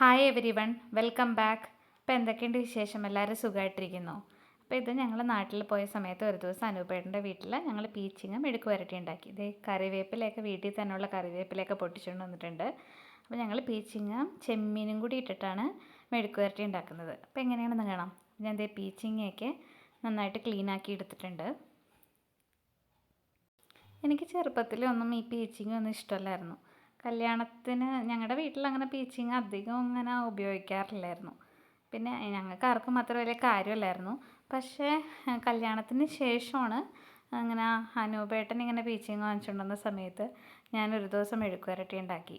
Hi everyone welcome back അപ്പോൾ എന്തൊക്കെയുണ്ട് വിശേഷം? എല്ലാവരും സുഖമായിട്ടിരിക്കുന്നു അപ്പോൾ ഇത് ഞങ്ങൾ നാട്ടിൽ പോയ സമയത്ത് ഒരു ദിവസം അനൂപേട്ടന്റെ വീട്ടിൽ ഞങ്ങൾ പീച്ചിങ്ങും മെഴുക്ക് വരട്ടി ഉണ്ടാക്കി. ഇത് കറിവേപ്പിലയൊക്കെ വീട്ടിൽ തന്നെയുള്ള കറിവേപ്പിലയൊക്കെ പൊട്ടിച്ചുകൊണ്ട് വന്നിട്ടുണ്ട്. അപ്പോൾ ഞങ്ങൾ പീച്ചിങ്ങ ചെമ്മീനും കൂടി ഇട്ടിട്ടാണ് മെഴുക്ക് വരട്ടി ഉണ്ടാക്കുന്നത്. അപ്പോൾ എങ്ങനെയാണെന്ന് കാണാം. ഞാൻ ഇതേ പീച്ചിങ്ങയൊക്കെ നന്നായിട്ട് ക്ലീൻ ആക്കി എടുത്തിട്ടുണ്ട്. എനിക്ക് ചെറുപ്പത്തിലൊന്നും ഈ പീച്ചിങ്ങൊന്നും ഇഷ്ടമല്ലായിരുന്നു. കല്യാണത്തിന് ഞങ്ങളുടെ വീട്ടിൽ അങ്ങനെ പീച്ചിങ് അധികം അങ്ങനെ ഉപയോഗിക്കാറില്ലായിരുന്നു. പിന്നെ ഞങ്ങൾക്ക് ആർക്കും അത്ര വലിയ കാര്യമല്ലായിരുന്നു പക്ഷേ കല്യാണത്തിന് ശേഷമാണ് അങ്ങനെ അനൂപേട്ടൻ ഇങ്ങനെ പീച്ചിങ് വാങ്ങിച്ചുകൊണ്ടുവന്ന സമയത്ത് ഞാനൊരു ദിവസം മെഴുക്കുവരട്ടി ഉണ്ടാക്കി.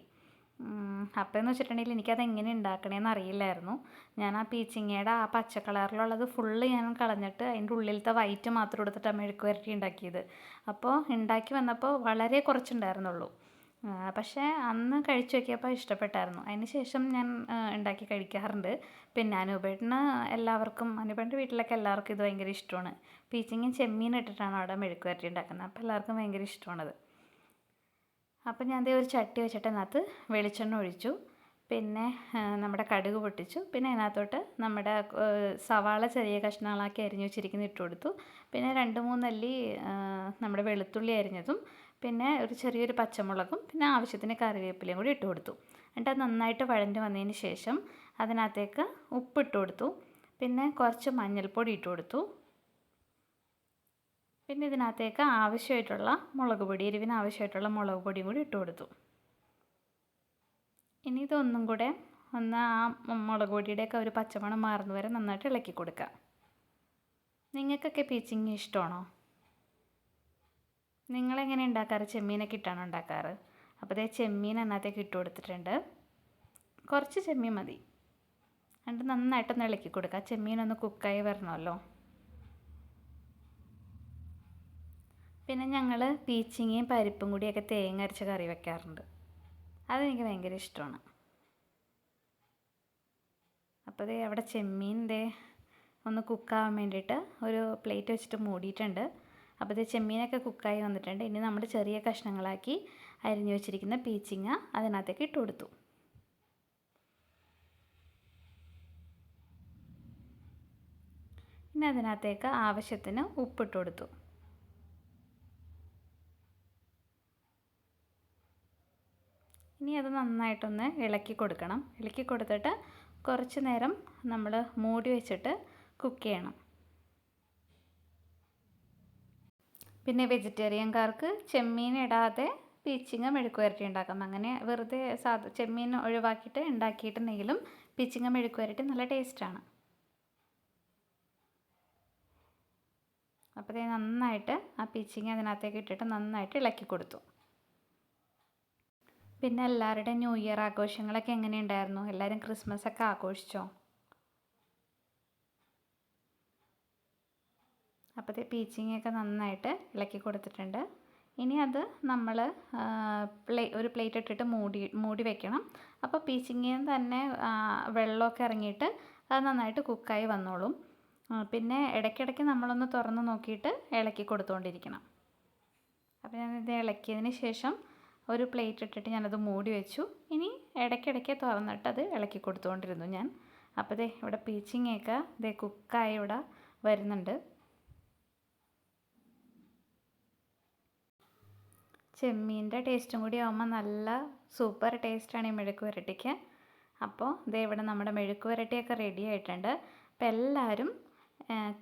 അപ്പോൾ എന്ന് വെച്ചിട്ടുണ്ടെങ്കിൽ എനിക്കത് എങ്ങനെ ഉണ്ടാക്കണേന്ന് അറിയില്ലായിരുന്നു. ഞാൻ ആ പീച്ചിങ്ങയുടെ ആ പച്ച കളറിലുള്ളത് ഫുള്ള് ഞാൻ കളഞ്ഞിട്ട് അതിന്റെ ഉള്ളിലത്തെ വൈറ്റ് മാത്രം എടുത്തിട്ടാണ് മെഴുക്കുവരട്ടി ഉണ്ടാക്കിയത്. അപ്പോൾ ഉണ്ടാക്കി വന്നപ്പോൾ വളരെ കുറച്ചുണ്ടായിരുന്നുള്ളൂ. പക്ഷേ അന്ന് കഴിച്ചു നോക്കിയപ്പോൾ ഇഷ്ടപ്പെട്ടായിരുന്നു. അതിന് ശേഷം ഞാൻ ഉണ്ടാക്കി കഴിക്കാറുണ്ട്. പിന്നെ അനൂപേട്ടന് എല്ലാവർക്കും അനൂപേട്ടന്റെ വീട്ടിലൊക്കെ എല്ലാവർക്കും ഇത് ഭയങ്കര ഇഷ്ടമാണ്. പീച്ചിങ്ങും ചെമ്മീൻ ഇട്ടിട്ടാണ് അവിടെ മെഴുക്ക് വരട്ടി ഉണ്ടാക്കുന്നത്. അപ്പോൾ എല്ലാവർക്കും ഭയങ്കര ഇഷ്ടമാണത്. അപ്പോൾ ഞാൻ ഒരു ചട്ടി വെച്ചിട്ട് അതിനകത്ത് വെളിച്ചെണ്ണ ഒഴിച്ചു. പിന്നെ നമ്മുടെ കടുക് പൊട്ടിച്ചു. പിന്നെ അതിനകത്തോട്ട് നമ്മുടെ സവാള ചെറിയ കഷ്ണങ്ങളാക്കി അരിഞ്ഞു വെച്ചിരിക്കുന്ന ഇട്ട് കൊടുത്തു. പിന്നെ രണ്ട് മൂന്നല്ലി നമ്മുടെ വെളുത്തുള്ളി അരിഞ്ഞതും പിന്നെ ഒരു ചെറിയൊരു പച്ചമുളകും പിന്നെ ആവശ്യത്തിന് കറിവേപ്പിലയും കൂടി ഇട്ട് കൊടുത്തു. എന്നിട്ട് അത് നന്നായിട്ട് വഴഞ്ഞു വന്നതിന് ശേഷം അതിനകത്തേക്ക് ഉപ്പിട്ട് കൊടുത്തു. പിന്നെ കുറച്ച് മഞ്ഞൾപ്പൊടി ഇട്ട് കൊടുത്തു. പിന്നെ ഇതിനകത്തേക്ക് ആവശ്യമായിട്ടുള്ള മുളക് പൊടി എരിവിന് ആവശ്യമായിട്ടുള്ള മുളക് പൊടിയും കൂടി ഇട്ട് കൊടുത്തു. ഇനി ഇതൊന്നും കൂടെ ഒന്ന് ആ മുളക് പൊടിയുടെയൊക്കെ ഒരു പച്ചമണം മാറുന്നവരെ നന്നായിട്ട് ഇളക്കി കൊടുക്കുക. നിങ്ങൾക്കൊക്കെ പീച്ചിങ് ഇഷ്ടമാണോ? നിങ്ങളെങ്ങനെ ഉണ്ടാക്കാറ്? ചെമ്മീനൊക്കെ ഇട്ടാണോ ഉണ്ടാക്കാറ്? അപ്പോൾ അതേ ചെമ്മീൻ അതിനകത്തേക്ക് ഇട്ട് കൊടുത്തിട്ടുണ്ട്. കുറച്ച് ചെമ്മീൻ മതി. എന്നിട്ട് നന്നായിട്ടൊന്ന് ഇളക്കി കൊടുക്കുക ചെമ്മീനൊന്ന് കുക്കായി വരണമല്ലോ. പിന്നെ ഞങ്ങൾ പീച്ചിങ്ങയും പരിപ്പും കൂടിയൊക്കെ തേങ്ങ അരച്ച കറി വെക്കാറുണ്ട്. അതെനിക്ക് ഭയങ്കര ഇഷ്ടമാണ്. അപ്പോൾ ദേ അവിടെ ചെമ്മീൻ ദേ ഒന്ന് കുക്കാവാൻ വേണ്ടിയിട്ട് ഒരു പ്ലേറ്റ് വെച്ചിട്ട് മൂടിയിട്ടുണ്ട്. അപ്പോൾ ഇത് ചെമ്മീനൊക്കെ കുക്കായി വന്നിട്ടുണ്ട്. ഇനി നമ്മൾ ചെറിയ കഷ്ണങ്ങളാക്കി അരിഞ്ഞു വെച്ചിരിക്കുന്ന പീച്ചിങ്ങ അതിനകത്തേക്ക് ഇട്ട് കൊടുത്തു. ഇനി അതിനകത്തേക്ക് ആവശ്യത്തിന് ഉപ്പിട്ട് കൊടുത്തു. ഇനി അത് നന്നായിട്ടൊന്ന് ഇളക്കി കൊടുക്കണം. ഇളക്കി കൊടുത്തിട്ട് കുറച്ച് നേരം നമ്മൾ മൂടി വെച്ചിട്ട് കുക്ക് ചെയ്യണം. പിന്നെ വെജിറ്റേറിയൻകാർക്ക് ചെമ്മീൻ ഇടാതെ പീച്ചിങ്ങ മെഴുക്ക് വരട്ടി ഉണ്ടാക്കാം. അങ്ങനെ വെറുതെ സാധ ചെമ്മീൻ ഒഴിവാക്കിയിട്ട് ഉണ്ടാക്കിയിട്ടുണ്ടെങ്കിലും പീച്ചിങ്ങ മെഴുക്ക് വരട്ടി നല്ല ടേസ്റ്റാണ്. അപ്പോൾ നന്നായിട്ട് ആ പീച്ചിങ്ങ അതിനകത്തേക്ക് ഇട്ടിട്ട് നന്നായിട്ട് ഇളക്കി കൊടുത്തു. പിന്നെ എല്ലാവരുടെയും ന്യൂ ഇയർ ആഘോഷങ്ങളൊക്കെ എങ്ങനെയുണ്ടായിരുന്നു എല്ലാവരും ക്രിസ്മസ് ഒക്കെ ആഘോഷിച്ചോ? അപ്പോഴത്തെ പീച്ചിങ്ങൊക്കെ നന്നായിട്ട് ഇളക്കി കൊടുത്തിട്ടുണ്ട്. ഇനി അത് നമ്മൾ പ്ലേ ഒരു പ്ലേറ്റ് ഇട്ടിട്ട് മൂടി മൂടി വെക്കണം. അപ്പോൾ പീച്ചിങ്ങിൽ തന്നെ വെള്ളമൊക്കെ ഇറങ്ങിയിട്ട് അത് നന്നായിട്ട് കുക്കായി വന്നോളും. പിന്നെ ഇടയ്ക്കിടയ്ക്ക് നമ്മളൊന്ന് തുറന്ന് നോക്കിയിട്ട് ഇളക്കി കൊടുത്തുകൊണ്ടിരിക്കണം അപ്പോൾ ഞാൻ ഞാനിത് ഇളക്കിയതിന് ശേഷം ഒരു പ്ലേറ്റ് ഇട്ടിട്ട് ഞാനത് മൂടി വെച്ചു. ഇനി ഇടയ്ക്കിടയ്ക്ക് തുറന്നിട്ട് അത് ഇളക്കി കൊടുത്തുകൊണ്ടിരുന്നു ഞാൻ. അപ്പോൾ ഇതേ ഇവിടെ പീച്ചിങ്ങയൊക്കെ ഇതേ കുക്കായി ഇവിടെ വരുന്നുണ്ട്. ചെമ്മീന്റെ ടേസ്റ്റും കൂടി ആകുമ്പോൾ നല്ല സൂപ്പർ ടേസ്റ്റാണ് ഈ മെഴുക്ക് വരട്ടിക്ക്. അപ്പോൾ ദേ ഇവിടെ നമ്മുടെ മെഴുക്ക് വരട്ടിയൊക്കെ റെഡി ആയിട്ടുണ്ട്. അപ്പോൾ എല്ലാവരും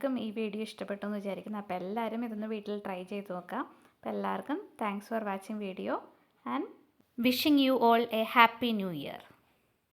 ക്കും ഈ വീഡിയോ ഇഷ്ടപ്പെട്ടു എന്ന് വിചാരിക്കുന്നു. അപ്പോൾ എല്ലാവരും ഇതൊന്ന് വീട്ടിൽ ട്രൈ ചെയ്ത് നോക്കാം. അപ്പോൾ എല്ലാവർക്കും thanks for watching video and wishing you all a happy new year.